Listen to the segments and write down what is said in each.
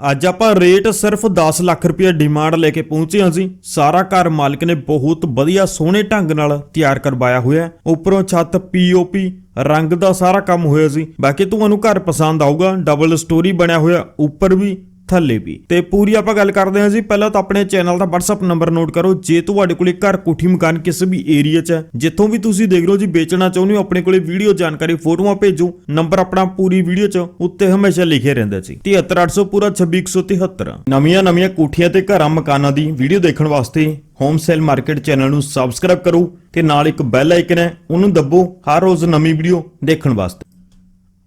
ਅੱਜ ਆਪਾਂ ਰੇਟ ਸਿਰਫ 10 ਲੱਖ ਰੁਪਏ ਡਿਮਾਂਡ ਲੈ ਕੇ ਪਹੁੰਚੇ ਹਾਂ ਜੀ। ਸਾਰਾ ਘਰ ਮਾਲਕ ਨੇ ਬਹੁਤ ਵਧੀਆ ਸੋਹਣੇ ਢੰਗ ਨਾਲ ਤਿਆਰ ਕਰਵਾਇਆ ਹੋਇਆ ਉੱਪਰੋਂ ਛੱਤ ਪੀਓਪੀ ਰੰਗ ਦਾ ਸਾਰਾ ਕੰਮ ਹੋਇਆ ਸੀ ਬਾਕੀ ਤੁਹਾਨੂੰ ਘਰ ਪਸੰਦ ਆਊਗਾ ਡਬਲ ਸਟੋਰੀ ਬਣਿਆ ਹੋਇਆ, ਉੱਪਰ ਵੀ ਥੱਲੇ ਵੀ। ਤੇ ਪੂਰੀ ਆਪਾਂ ਗੱਲ ਕਰਦੇ ਹਾਂ ਜੀ, ਪਹਿਲਾਂ ਤਾਂ ਆਪਣੇ ਚੈਨਲ ਦਾ WhatsApp ਨੰਬਰ ਨੋਟ ਕਰੋ, ਜੇ ਤੁਹਾਡੇ ਕੋਲੇ ਘਰ ਕੋਠੀ ਮਕਾਨ ਕਿਸੇ ਵੀ ਏਰੀਆ 'ਚ ਹੈ, ਜਿੱਥੋਂ ਵੀ ਤੁਸੀਂ ਦੇਖ ਲਓ ਜੀ, ਵੇਚਣਾ ਚਾਹੁੰਦੇ ਹੋ, ਆਪਣੇ ਕੋਲੇ ਵੀਡੀਓ ਜਾਣਕਾਰੀ, ਫੋਟੋਆਂ ਭੇਜੋ ਨੰਬਰ ਆਪਣਾ ਪੂਰੀ ਵੀਡੀਓ 'ਚ ਉੱਤੇ ਹਮੇਸ਼ਾ ਲਿਖਿਆ ਰਹਿੰਦਾ ਜੀ 73800 ਪੂਰਾ 26173 ਨਵੀਆਂ ਨਵੀਆਂ ਕੋਠੀਆਂ ਤੇ ਘਰਾਂ ਮਕਾਨਾਂ ਦੀ ਵੀਡੀਓ ਦੇਖਣ ਵਾਸਤੇ ਹੋਮ ਸੇਲ ਮਾਰਕੀਟ ਚੈਨਲ ਨੂੰ ਸਬਸਕ੍ਰਾਈਬ ਕਰੋ ਤੇ ਨਾਲ ਇੱਕ ਬੈਲ ਆਈਕਨ ਹੈ, ਉਹਨੂੰ ਦੱਬੋ ਹਰ ਰੋਜ਼ ਨਵੀਂ ਵੀਡੀਓ ਦੇਖਣ ਵਾਸਤੇ।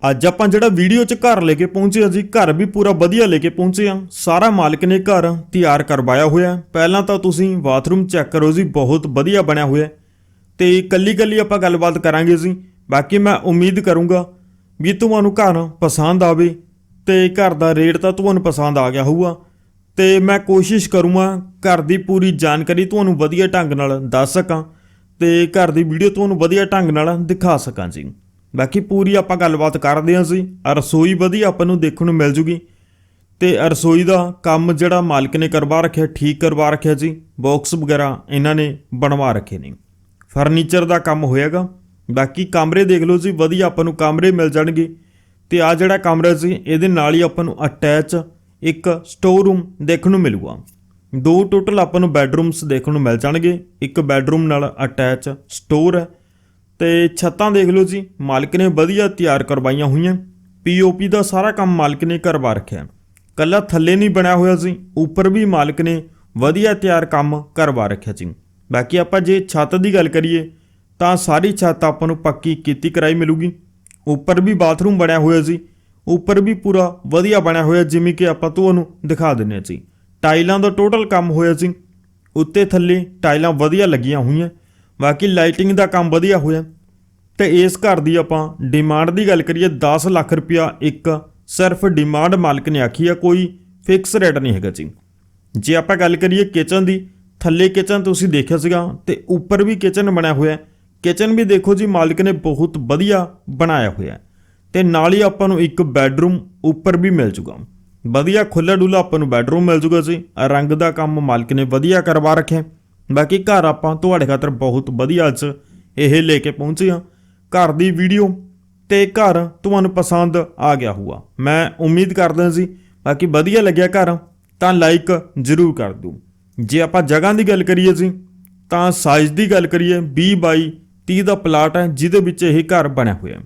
ਅੱਜ ਆਪਾਂ ਜਿਹੜਾ ਵੀਡੀਓ 'ਚ ਘਰ ਲੈ ਕੇ ਪਹੁੰਚੇ ਹਾਂ ਜੀ, ਘਰ ਵੀ ਪੂਰਾ ਵਧੀਆ ਲੈ ਕੇ ਪਹੁੰਚੇ ਹਾਂ। ਸਾਰਾ ਮਾਲਕ ਨੇ ਘਰ ਤਿਆਰ ਕਰਵਾਇਆ ਹੋਇਆ ਪਹਿਲਾਂ ਤਾਂ ਤੁਸੀਂ ਬਾਥਰੂਮ ਚੈੱਕ ਕਰੋ ਜੀ, ਬਹੁਤ ਵਧੀਆ ਬਣਿਆ ਹੋਇਆ ਹੈ। ਤੇ ਕੱਲੀ ਕੱਲੀ ਆਪਾਂ ਗੱਲਬਾਤ ਕਰਾਂਗੇ ਜੀ। ਬਾਕੀ ਮੈਂ ਉਮੀਦ ਕਰੂੰਗਾ ਵੀ ਤੁਹਾਨੂੰ ਘਰ ਪਸੰਦ ਆਵੇ ਤੇ ਘਰ ਦਾ ਰੇਟ ਤਾਂ ਤੁਹਾਨੂੰ ਪਸੰਦ ਆ ਗਿਆ ਹੋਊਗਾ। ਤੇ ਮੈਂ ਕੋਸ਼ਿਸ਼ ਕਰੂੰਗਾ ਘਰ ਦੀ ਪੂਰੀ ਜਾਣਕਾਰੀ ਤੁਹਾਨੂੰ ਵਧੀਆ ਢੰਗ ਨਾਲ ਦੱਸ ਸਕਾਂ ਤੇ ਘਰ ਦੀ ਵੀਡੀਓ ਤੁਹਾਨੂੰ ਵਧੀਆ ਢੰਗ ਨਾਲ ਦਿਖਾ ਸਕਾਂ ਜੀ। ਬਾਕੀ ਪੂਰੀ ਆਪਾਂ ਗੱਲਬਾਤ ਕਰਦੇ ਹਾਂ ਜੀ ਰਸੋਈ ਵਧੀਆ ਆਪਾਂ ਨੂੰ ਦੇਖਣ ਨੂੰ ਮਿਲ ਜੂਗੀ। ਤੇ ਰਸੋਈ ਦਾ ਕੰਮ ਜਿਹੜਾ ਮਾਲਕ ਨੇ ਕਰਵਾ ਰੱਖਿਆ, ਠੀਕ ਕਰਵਾ ਰੱਖਿਆ ਜੀ ਬਾਕਸ ਵਗੈਰਾ ਇਹਨਾਂ ਨੇ ਬਣਵਾ ਰੱਖੇ ਨੇ। ਫਰਨੀਚਰ ਦਾ ਕੰਮ ਹੋਏਗਾ ਬਾਕੀ ਕਮਰੇ ਦੇਖ ਲਓ ਜੀ, ਵਧੀਆ ਆਪਾਂ ਨੂੰ ਕਮਰੇ ਮਿਲ ਜਾਣਗੇ। ਤੇ ਆ ਜਿਹੜਾ ਕਮਰਾ ਸੀ ਇਹਦੇ ਨਾਲ ਹੀ ਆਪਾਂ ਨੂੰ ਅਟੈਚ ਇੱਕ ਸਟੋਰ ਰੂਮ ਦੇਖਣ ਨੂੰ ਮਿਲੂਗਾ। ਦੋ ਟੋਟਲ ਆਪਾਂ ਨੂੰ ਬੈੱਡਰੂਮਸ ਦੇਖਣ ਨੂੰ ਮਿਲ ਜਾਣਗੇ। ਇੱਕ ਬੈੱਡਰੂਮ ਨਾਲ ਅਟੈਚ ਸਟੋਰ ਹੈ। ਤੇ ਛੱਤਾਂ ਦੇਖ ਲਓ ਜੀ, ਮਾਲਕ ਨੇ ਵਧੀਆ ਤਿਆਰ ਕਰਵਾਈਆਂ ਹੋਈਆਂ। ਪੀਓਪੀ ਦਾ ਸਾਰਾ ਕੰਮ ਮਾਲਕ ਨੇ ਕਰਵਾ ਰੱਖਿਆ। ਕੱਲਾ ਥੱਲੇ ਨਹੀਂ ਬਣਿਆ ਹੋਇਆ ਸੀ ਉੱਪਰ ਵੀ ਮਾਲਕ ਨੇ ਵਧੀਆ ਤਿਆਰ ਕੰਮ ਕਰਵਾ ਰੱਖਿਆ ਜੀ। ਬਾਕੀ ਆਪਾਂ ਜੇ ਛੱਤ ਦੀ ਗੱਲ ਕਰੀਏ, ਤਾਂ ਸਾਰੀ ਛੱਤ ਆਪਾਂ ਨੂੰ ਪੱਕੀ ਕੀਤੀ ਕਰਾਈ ਮਿਲੂਗੀ। ਉੱਪਰ ਵੀ ਬਾਥਰੂਮ ਬਣਿਆ ਹੋਇਆ ਸੀ ਉੱਪਰ ਵੀ ਪੂਰਾ ਵਧੀਆ ਬਣਿਆ ਹੋਇਆ, ਜਿਵੇਂ ਕਿ ਆਪਾਂ ਤੁਹਾਨੂੰ ਦਿਖਾ ਦਿੰਨੇ ਹਾਂ ਜੀ। ਟਾਈਲਾਂ ਦਾ ਟੋਟਲ ਕੰਮ ਹੋਇਆ ਸੀ ਉੱਤੇ ਥੱਲੇ ਟਾਈਲਾਂ ਵਧੀਆ ਲੱਗੀਆਂ ਹੋਈਆਂ। ਬਾਕੀ ਲਾਈਟਿੰਗ ਦਾ ਕੰਮ ਵਧੀਆ ਹੋਇਆ। ਤੇ ਇਸ ਘਰ ਦੀ ਆਪਾਂ ਡਿਮਾਂਡ ਦੀ ਗੱਲ ਕਰੀਏ 10 ਲੱਖ ਰੁਪਇਆ ਇੱਕ ਸਿਰਫ ਡਿਮਾਂਡ ਮਾਲਕ ਨੇ ਆਖੀ ਆ, ਕੋਈ ਫਿਕਸ ਰੇਟ ਨਹੀਂ ਹੈਗਾ ਜੀ। ਜੇ ਆਪਾਂ ਗੱਲ ਕਰੀਏ ਕਿਚਨ ਦੀ, ਥੱਲੇ ਕਿਚਨ ਤੁਸੀਂ ਦੇਖਿਆ ਸੀਗਾ ਤੇ ਉੱਪਰ ਵੀ ਕਿਚਨ ਬਣਿਆ ਹੋਇਆ। ਕਿਚਨ ਵੀ ਦੇਖੋ ਜੀ, ਮਾਲਕ ਨੇ ਬਹੁਤ ਵਧੀਆ ਬਣਾਇਆ ਹੋਇਆ। ਹੈ। ਤੇ ਨਾਲ ਹੀ ਆਪਾਂ ਨੂੰ ਇੱਕ ਬੈੱਡਰੂਮ ਉੱਪਰ ਵੀ ਮਿਲ ਜੂਗਾ। ਵਧੀਆ ਖੁੱਲਾ ਡੁੱਲਾ ਆਪਾਂ ਨੂੰ ਬੈੱਡਰੂਮ ਮਿਲ ਜੂਗਾ ਜੀ। ਰੰਗ ਦਾ ਕੰਮ ਮਾਲਕ ਨੇ ਵਧੀਆ ਕਰਵਾ ਰੱਖਿਆ। ਬਾਕੀ ਘਰ ਆਪਾਂ ਤੁਹਾਡੇ ਖਾਤਰ ਬਹੁਤ ਵਧੀਆ ਅੱਜ ਇਹ ਲੈ ਕੇ ਪਹੁੰਚੇ ਹਾਂ। ਘਰ ਦੀ ਵੀਡੀਓ ਤੇ ਘਰ ਤੁਹਾਨੂੰ ਪਸੰਦ ਆ ਗਿਆ ਹੋਊਗਾ। ਮੈਂ ਉਮੀਦ ਕਰਦਾ ਸੀ, ਬਾਕੀ ਵਧੀਆ ਲੱਗਿਆ ਘਰ, ਤਾਂ ਲਾਈਕ ਜ਼ਰੂਰ ਕਰ ਦਿਓ। ਜੇ ਆਪਾਂ ਜਗ੍ਹਾ ਦੀ ਗੱਲ ਕਰੀਏ ਜੀ, ਤਾਂ ਸਾਈਜ਼ ਦੀ ਗੱਲ ਕਰੀਏ 20 ਬਾਈ 30 ਦਾ ਪਲਾਟ ਹੈ, ਜਿਹਦੇ ਵਿੱਚ ਇਹ ਘਰ ਬਣਿਆ ਹੋਇਆ ਹੈ।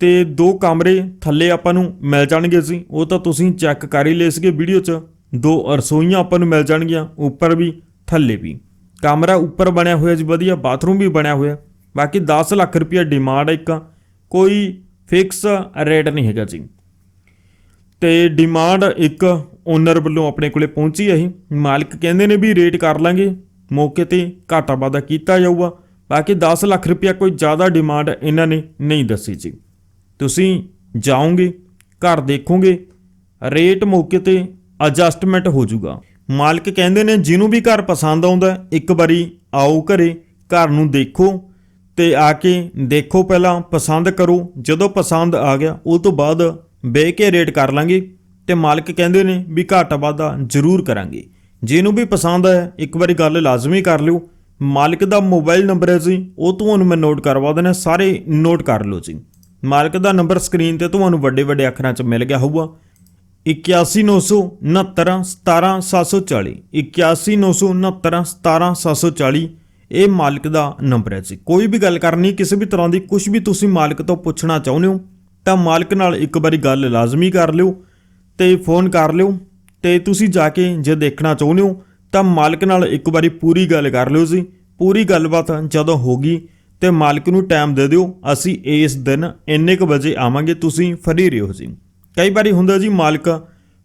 ਤੇ ਦੋ ਕਮਰੇ ਥੱਲੇ ਆਪਾਂ ਨੂੰ ਮਿਲ ਜਾਣਗੇ ਜੀ, ਉਹ ਤਾਂ ਤੁਸੀਂ ਚੈੱਕ ਕਰ ਹੀ ਲੈ ਸਕੇ ਵੀਡੀਓ 'ਚ। ਦੋ ਰਸੋਈਆਂ ਆਪਾਂ ਨੂੰ ਮਿਲ ਜਾਣਗੀਆਂ, ਉੱਪਰ ਵੀ ਥੱਲੇ ਵੀ। ਕਮਰਾ ਉੱਪਰ ਬਣਿਆ ਹੋਇਆ ਜੀ, ਵਧੀਆ, ਬਾਥਰੂਮ ਵੀ ਬਣਿਆ ਹੋਇਆ। ਬਾਕੀ 10 ਲੱਖ ਰੁਪਏ ਡਿਮਾਂਡ ਹੈ ਇੱਕ। ਕੋਈ ਫਿਕਸ ਰੇਟ ਨਹੀਂ ਹੈਗਾ ਜੀ। ਤੇ ਡਿਮਾਂਡ ਇੱਕ ਓਨਰ ਵੱਲੋਂ ਆਪਣੇ ਕੋਲੇ ਪਹੁੰਚੀ ਹੈ ਮਾਲਕ ਕਹਿੰਦੇ ਨੇ ਵੀ ਰੇਟ ਕਰ ਲਾਂਗੇ। ਮੌਕੇ ਤੇ ਘਾਟਾ ਵਾਧਾ ਕੀਤਾ ਜਾਊਗਾ। ਬਾਕੀ 10 ਲੱਖ ਰੁਪਇਆ ਕੋਈ ਜ਼ਿਆਦਾ ਡਿਮਾਂਡ ਇਹਨਾਂ ਨੇ ਨਹੀਂ ਦੱਸੀ ਜੀ। ਤੁਸੀਂ ਜਾਓਗੇ, ਘਰ ਦੇਖੋਗੇ ਰੇਟ ਮੌਕੇ ਤੇ ਐਡਜਸਟਮੈਂਟ ਹੋ ਜਾਊਗਾ। ਮਾਲਕ ਕਹਿੰਦੇ ਨੇ, ਜਿਹਨੂੰ ਵੀ ਘਰ ਪਸੰਦ ਆਉਂਦਾ ਇੱਕ ਵਾਰੀ ਆਓ ਘਰੇ, ਘਰ ਨੂੰ ਦੇਖੋ ਤੇ ਆ ਕੇ ਦੇਖੋ ਪਹਿਲਾਂ, ਪਸੰਦ ਕਰੋ। ਜਦੋਂ ਪਸੰਦ ਆ ਗਿਆ, ਉਹ ਤੋਂ ਬਾਅਦ ਬਹਿ ਕੇ ਰੇਟ ਕਰ ਲਾਂਗੇ ਤੇ ਮਾਲਕ ਕਹਿੰਦੇ ਨੇ ਵੀ ਘਾਟਾ ਵਾਧਾ ਜ਼ਰੂਰ ਕਰਾਂਗੇ। ਜਿਹਨੂੰ ਵੀ ਪਸੰਦ ਆਇਆ, ਇੱਕ ਵਾਰੀ ਗੱਲ ਲਾਜ਼ਮੀ ਕਰ ਲਿਓ। ਮਾਲਕ ਦਾ ਮੋਬਾਈਲ ਨੰਬਰ ਹੈ ਜੀ, ਉਹ ਤੁਹਾਨੂੰ ਮੈਂ ਨੋਟ ਕਰਵਾ ਦੇਣਾ ਸਾਰੇ ਨੋਟ ਕਰ ਲਓ ਜੀ। ਮਾਲਕ ਦਾ ਨੰਬਰ ਸਕਰੀਨ ਤੇ ਤੁਹਾਨੂੰ ਵੱਡੇ ਵੱਡੇ ਅੱਖਰਾਂ 'ਚ ਮਿਲ ਗਿਆ ਹੋਊਗਾ। 8196917740 8196917740 ਇਹ ਮਾਲਕ ਦਾ ਨੰਬਰ ਹੈ ਜੀ। ਕੋਈ ਵੀ ਗੱਲ ਕਰਨੀ, ਕਿਸੇ ਵੀ ਤਰ੍ਹਾਂ ਦੀ ਕੁਝ ਵੀ ਤੁਸੀਂ ਮਾਲਕ ਤੋਂ ਪੁੱਛਣਾ ਚਾਹੁੰਦੇ ਹੋ, ਤਾਂ ਮਾਲਕ ਨਾਲ ਇੱਕ ਵਾਰੀ ਗੱਲ ਲਾਜ਼ਮੀ ਕਰ ਲਿਓ ਤੇ ਫੋਨ ਕਰ ਲਿਓ ਤੇ ਤੁਸੀਂ ਜਾ ਕੇ ਜੇ ਦੇਖਣਾ ਚਾਹੁੰਦੇ ਹੋ, ਤਾਂ ਮਾਲਕ ਨਾਲ ਇੱਕ ਵਾਰੀ ਪੂਰੀ ਗੱਲ ਕਰ ਲਿਓ ਜੀ। ਪੂਰੀ ਗੱਲਬਾਤ ਜਦੋਂ ਹੋਗੀ ਤੇ ਮਾਲਕ ਨੂੰ ਟਾਈਮ ਦੇ ਦਿਓ, ਅਸੀਂ ਇਸ ਦਿਨ ਇੰਨੇ ਕੁ ਵਜੇ ਆਵਾਂਗੇ, ਤੁਸੀਂ ਫਰੀ ਰਹੋ ਜੀ। ਕਈ ਵਾਰੀ ਹੁੰਦਾ ਜੀ ਮਾਲਕ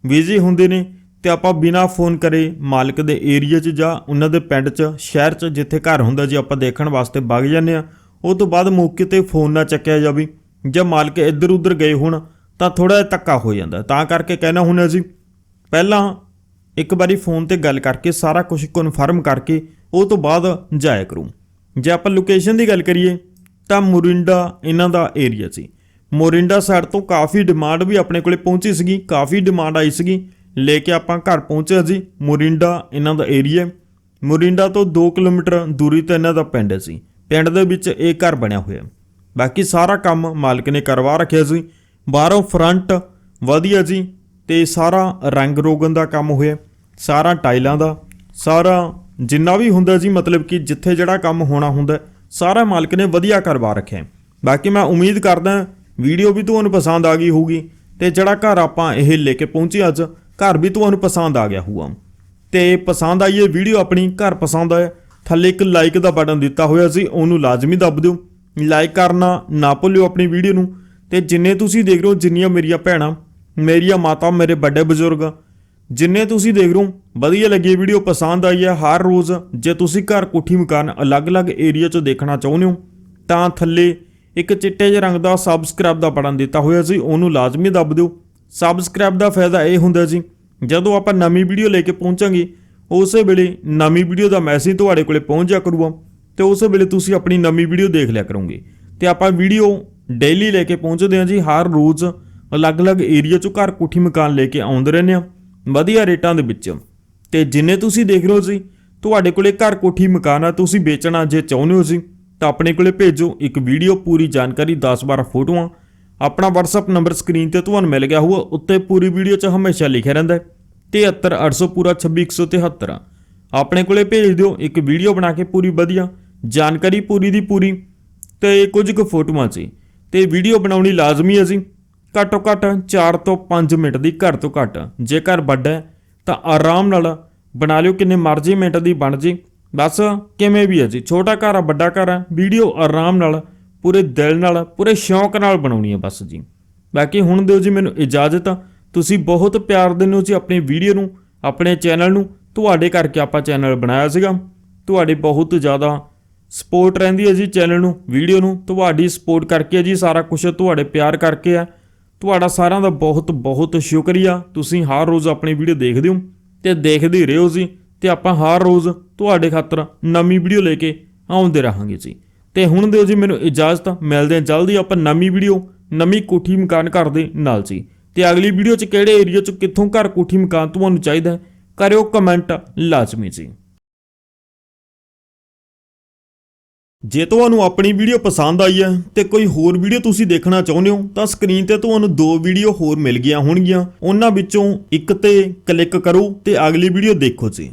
ਬਿਜ਼ੀ ਹੁੰਦੇ ਨੇ ਤੇ ਆਪਾਂ ਬਿਨਾ ਫੋਨ ਕਰੇ ਮਾਲਕ ਦੇ ਏਰੀਆ 'ਚ ਜਾਂ ਉਹਨਾਂ ਦੇ ਪਿੰਡ 'ਚ, ਸ਼ਹਿਰ 'ਚ ਜਿੱਥੇ ਘਰ ਹੁੰਦਾ ਜੀ ਆਪਾਂ ਦੇਖਣ ਵਾਸਤੇ ਵਗ ਜਾਂਦੇ ਆ ਉਹ ਤੋਂ ਬਾਅਦ ਮੌਕੇ ਤੇ ਫੋਨ ਨਾ ਚੱਕਿਆ ਜਾਵੇ। ਜੇ ਮਾਲਕ ਇੱਧਰ ਉੱਧਰ ਗਏ ਹੋਣ ਤਾਂ ਥੋੜਾ ਜਿਹਾ ਧੱਕਾ ਹੋ ਜਾਂਦਾ। ਤਾਂ ਕਰਕੇ ਕਹਿਣਾ ਹੁੰਦਾ ਜੀ, ਪਹਿਲਾਂ ਇੱਕ ਵਾਰੀ ਫੋਨ ਤੇ ਗੱਲ ਕਰਕੇ ਸਾਰਾ ਕੁਝ ਕਨਫਰਮ ਕਰਕੇ ਉਹ ਤੋਂ ਬਾਅਦ ਜਾਇਆ ਕਰੂੰ। ਜੇ ਆਪਾਂ ਲੋਕੇਸ਼ਨ ਦੀ ਗੱਲ ਕਰੀਏ ਤਾਂ ਮੁਰਿੰਡਾ ਇਹਨਾਂ ਦਾ ਏਰੀਆ ਸੀ ਮੋਰਿੰਡਾ ਸਾਈਡ ਤੋਂ ਕਾਫੀ ਡਿਮਾਂਡ ਵੀ ਆਪਣੇ ਕੋਲੇ ਪਹੁੰਚੀ ਸੀਗੀ, ਕਾਫੀ ਡਿਮਾਂਡ ਆਈ ਸੀਗੀ। ਲੈ ਕੇ ਆਪਾਂ ਘਰ ਪਹੁੰਚੇ ਜੀ, ਮੋਰਿੰਡਾ ਇਹਨਾਂ ਦਾ ਏਰੀਆ ਮੋਰਿੰਡਾ ਤੋਂ 2 ਕਿਲੋਮੀਟਰ ਦੂਰੀ ਤੇ ਇਹਨਾਂ ਦਾ ਪਿੰਡ ਸੀ ਪਿੰਡ ਦੇ ਵਿੱਚ ਇਹ ਘਰ ਬਣਿਆ ਹੋਇਆ ਬਾਕੀ ਸਾਰਾ ਕੰਮ ਮਾਲਕ ਨੇ ਕਰਵਾ ਰੱਖਿਆ ਸੀ ਬਾਹਰੋਂ ਫਰੰਟ ਵਧੀਆ ਜੀ ਤੇ ਸਾਰਾ ਰੰਗ ਰੋਗਨ ਦਾ ਕੰਮ ਹੋਇਆ। ਸਾਰਾ ਟਾਈਲਾਂ ਦਾ, ਸਾਰਾ ਜਿੰਨਾ ਵੀ ਹੁੰਦਾ ਜੀ, ਮਤਲਬ ਕਿ ਜਿੱਥੇ ਜਿਹੜਾ ਕੰਮ ਹੋਣਾ ਹੁੰਦਾ, ਸਾਰਾ ਮਾਲਕ ਨੇ ਵਧੀਆ ਕਰਵਾ ਰੱਖਿਆ ਬਾਕੀ ਮੈਂ ਉਮੀਦ ਕਰਦਾ ਵੀਡੀਓ ਵੀ ਤੁਹਾਨੂੰ ਪਸੰਦ ਆ ਗਈ ਹੋਊਗੀ ਤੇ ਜਿਹੜਾ ਘਰ ਆਪਾਂ ਇਹ ਲੈ ਕੇ ਪਹੁੰਚੇ ਅੱਜ, ਘਰ ਵੀ ਤੁਹਾਨੂੰ ਪਸੰਦ ਆ ਗਿਆ ਹੋਊਗਾ। ਤੇ ਪਸੰਦ ਆਈ ਇਹ ਵੀਡੀਓ ਆਪਣੀ, ਘਰ ਪਸੰਦ ਆਇਆ, ਥੱਲੇ ਇੱਕ ਲਾਈਕ ਦਾ ਬਟਨ ਦਿੱਤਾ ਹੋਇਆ ਸੀ, ਉਹਨੂੰ ਲਾਜ਼ਮੀ ਦੱਬ ਦਿਓ। ਲਾਈਕ ਕਰਨਾ ਨਾ ਭੁੱਲਿਓ ਆਪਣੀ ਵੀਡੀਓ ਨੂੰ। ਤੇ ਜਿੰਨੇ ਤੁਸੀਂ ਦੇਖ ਰਹੇ ਹੋ, ਜਿੰਨੀਆਂ ਮੇਰੀਆਂ ਭੈਣਾਂ, ਮੇਰੀਆਂ ਮਾਤਾ, ਮੇਰੇ ਵੱਡੇ ਬਜ਼ੁਰਗ, ਜਿੰਨੇ ਤੁਸੀਂ ਦੇਖ ਰਹੇ ਹੋ, ਵਧੀਆ ਲੱਗੀ ਵੀਡੀਓ, ਪਸੰਦ ਆਈ ਹੈ ਹਰ ਰੋਜ਼। ਜੇ ਤੁਸੀਂ ਘਰ ਕੋਠੀ ਮਕਾਨ ਅਲੱਗ-ਅਲੱਗ ਏਰੀਆ 'ਚ ਦੇਖਣਾ ਚਾਹੁੰਦੇ ਹੋ, ਤਾਂ ਥੱਲੇ ਇੱਕ ਚਿੱਟੇ ਜਿਹੇ ਰੰਗ ਦਾ ਸਬਸਕ੍ਰਾਈਬ ਦਾ ਬਟਨ ਦਿੱਤਾ ਹੋਇਆ ਸੀ, ਉਹਨੂੰ ਲਾਜ਼ਮੀ ਦੱਬ ਦਿਓ। ਸਬਸਕ੍ਰਾਈਬ ਦਾ ਫਾਇਦਾ ਇਹ ਹੁੰਦਾ ਜੀ, ਜਦੋਂ ਆਪਾਂ ਨਵੀਂ ਵੀਡੀਓ ਲੈ ਕੇ ਪਹੁੰਚਾਂਗੇ, ਉਸੇ ਵੇਲੇ ਨਵੀਂ ਵੀਡੀਓ ਦਾ ਮੈਸੇਜ ਤੁਹਾਡੇ ਕੋਲੇ ਪਹੁੰਚ ਜਾ ਕਰੂਗਾ, ਤੇ ਉਸੇ ਵੇਲੇ ਤੁਸੀਂ ਆਪਣੀ ਨਵੀਂ ਵੀਡੀਓ ਦੇਖ ਲਿਆ ਕਰੋਗੇ। ਤੇ ਆਪਾਂ ਵੀਡੀਓ ਡੇਲੀ ਲੈ ਕੇ ਪਹੁੰਚਦੇ ਹਾਂ ਜੀ, ਹਰ ਰੋਜ਼ ਅਲੱਗ-ਅਲੱਗ ਏਰੀਆ 'ਚੋਂ ਘਰ ਕੋਠੀ ਮਕਾਨ ਲੈ ਕੇ ਆਉਂਦੇ ਰਹਿੰਦੇ ਆ ਵਧੀਆ ਰੇਟਾਂ ਦੇ ਵਿੱਚ। ਤੇ ਜਿੰਨੇ ਤੁਸੀਂ ਦੇਖ ਰਹੇ ਹੋ ਜੀ, ਤੁਹਾਡੇ ਕੋਲੇ ਘਰ ਕੋਠੀ ਮਕਾਨ ਆ, ਤੁਸੀਂ ਵੇਚਣਾ ਜੇ ਚਾਹੁੰਦੇ ਹੋ ਜੀ ਤਾਂ ਆਪਣੇ ਕੋਲੇ ਭੇਜੋ ਇੱਕ ਵੀਡੀਓ ਪੂਰੀ ਜਾਣਕਾਰੀ 10-12 ਫੋਟੋਆਂ। ਆਪਣਾ WhatsApp ਨੰਬਰ ਸਕਰੀਨ ਤੇ ਤੁਹਾਨੂੰ ਮਿਲ ਗਿਆ ਹੋਊਗਾ, ਉੱਤੇ ਪੂਰੀ ਵੀਡੀਓ 'ਚ ਹਮੇਸ਼ਾ ਲਿਖਿਆ ਰਹਿੰਦਾ ਹੈ। 73800 ਪੂਰਾ 26173 ਆਪਣੇ ਕੋਲੇ ਭੇਜ ਦਿਓ, ਇੱਕ ਵੀਡੀਓ ਬਣਾ ਕੇ ਪੂਰੀ ਵਧੀਆ। ਜਾਣਕਾਰੀ ਪੂਰੀ ਦੀ ਪੂਰੀ ਤੇ ਕੁਝ ਕੁ ਫੋਟੋਆਂ 'ਚ। ਤੇ ਵੀਡੀਓ ਬਣਾਉਣੀ ਲਾਜ਼ਮੀ ਹੈ ਜੀ। ਘੱਟੋ ਘੱਟ 4 ਤੋਂ 5 ਮਿੰਟ ਦੀ ਘੱਟ ਤੋਂ ਘੱਟ। ਜੇਕਰ ਵੱਡਾ ਤਾਂ ਆਰਾਮ ਨਾਲ ਬਣਾ ਲਿਓ, ਕਿੰਨੇ ਮਰਜ਼ੀ ਮਿੰਟ ਦੀ ਬਣ ਜੇ। ਬਸ ਕਿਵੇਂ ਵੀ ਹੈ ਜੀ? ਛੋਟਾ ਘਰ ਆ, ਵੱਡਾ ਘਰ ਆ, ਵੀਡੀਓ ਆਰਾਮ ਨਾਲ, ਪੂਰੇ ਦਿਲ ਨਾਲ, ਪੂਰੇ ਸ਼ੌਂਕ ਨਾਲ ਬਣਾਉਣੀ ਹੈ ਬਸ ਜੀ। ਬਾਕੀ ਹੁਣ ਦਿਓ ਜੀ ਮੈਨੂੰ ਇਜਾਜ਼ਤ, ਤੁਸੀਂ ਬਹੁਤ ਪਿਆਰ ਦਿੰਦੇ ਹੋ ਜੀ ਆਪਣੀ ਵੀਡੀਓ ਨੂੰ, ਆਪਣੇ ਚੈਨਲ ਨੂੰ। ਤੁਹਾਡੇ ਕਰਕੇ ਆਪਾਂ ਚੈਨਲ ਬਣਾਇਆ ਸੀਗਾ। ਤੁਹਾਡੀ ਬਹੁਤ ਜ਼ਿਆਦਾ ਸਪੋਰਟ ਰਹਿੰਦੀ ਹੈ ਜੀ ਚੈਨਲ ਨੂੰ, ਵੀਡੀਓ ਨੂੰ। ਤੁਹਾਡੀ ਸਪੋਰਟ ਕਰਕੇ ਹੈ ਜੀ ਸਾਰਾ ਕੁਝ ਤੁਹਾਡੇ ਪਿਆਰ ਕਰਕੇ ਆ। ਤੁਹਾਡਾ ਸਾਰਿਆਂ ਦਾ ਬਹੁਤ ਬਹੁਤ ਸ਼ੁਕਰੀਆ। ਤੁਸੀਂ ਹਰ ਰੋਜ਼ ਆਪਣੀ ਵੀਡੀਓ ਦੇਖਦੇ ਹੋ ਤੇ ਦੇਖਦੇ ਹੀ ਰਹੋ ਜੀ। ਤੇ ਆਪਾਂ ਹਰ ਰੋਜ਼ ਤੁਹਾਡੇ ਖਾਤਰ ਨਵੀਂ ਵੀਡੀਓ ਲੈ ਕੇ ਆਉਂਦੇ ਰਹਾਂਗੇ ਜੀ। ਤੇ ਹੁਣ ਦਿਓ ਜੀ ਮੈਨੂੰ ਇਜਾਜ਼ਤ, ਮਿਲਦੇ ਹਾਂ ਜਲਦੀ ਆਪਾਂ ਨਵੀਂ ਵੀਡੀਓ, ਨਵੀਂ ਕੋਠੀ ਮਕਾਨ ਘਰ ਦੇ ਨਾਲ ਜੀ। ਤੇ ਅਗਲੀ ਵੀਡੀਓ ਚ ਕਿਹੜੇ ਏਰੀਆ ਚ ਕਿੱਥੋਂ ਘਰ ਕੋਠੀ ਮਕਾਨ ਤੁਹਾਨੂੰ ਚਾਹੀਦਾ ਕਰਿਓ ਕਮੈਂਟ ਲਾਜ਼ਮੀ ਜੀ। ਜੇ ਤੁਹਾਨੂੰ ਆਪਣੀ ਵੀਡੀਓ ਪਸੰਦ ਆਈ ਹੈ ਤੇ ਕੋਈ ਹੋਰ ਵੀਡੀਓ ਤੁਸੀਂ ਦੇਖਣਾ ਚਾਹੁੰਦੇ ਹੋ, ਤਾਂ ਸਕਰੀਨ ਤੇ ਤੁਹਾਨੂੰ ਦੋ ਵੀਡੀਓ ਹੋਰ ਮਿਲ ਗਈਆਂ ਹੋਣਗੀਆਂ। ਉਹਨਾਂ ਵਿੱਚੋਂ ਇੱਕ ਤੇ ਕਲਿੱਕ ਕਰੋ ਤੇ ਅਗਲੀ ਵੀਡੀਓ ਦੇਖੋ ਜੀ।